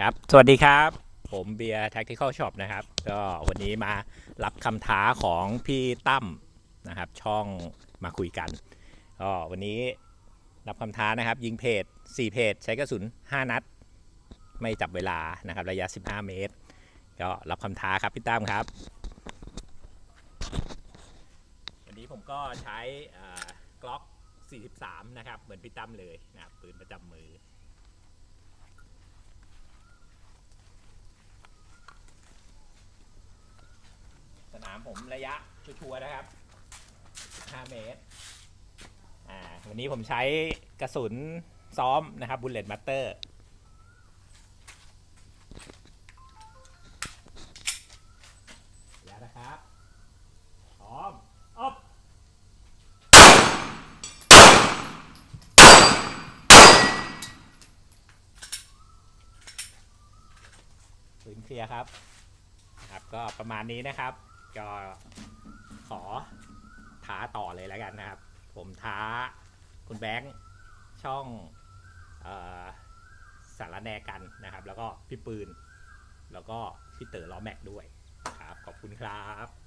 ครับ สวัสดีครับ ผมเบียร์ Tactical Shop นะครับ ก็วันนี้มารับคำท้าของพี่ตั้มนะครับ ช่องมาคุยกัน ก็วันนี้รับคำท้านะครับ ยิงเพจ4เพจใช้กระสุน 5 นัด ไม่จับเวลานะครับ ระยะ 15 เมตร ก็รับคำท้าครับพี่ตั้มครับ วันนี้ผมก็ใช้กล็อก 43 นะครับ เหมือนพี่ตั้มเลยนะครับปืนประจำมือ สนาม ผมระยะชัวร์นะครับ 5 เมตร อ่า วันนี้ผมใช้กระสุนซ้อมนะครับบุลเลตมัตเตอร์แล้วนะครับพร้อมอบปืนเคลียร์ครับ ครับ ก็ประมาณนี้นะครับ ก็ขอท้าต่อเลยแล้วกันนะครับ ผมท้าคุณแบงค์ช่องออสารแนกันนะครับ แล้วก็พี่ปืน แล้วก็พี่เต๋อล้อแม็กด้วยครับ ขอบคุณครับ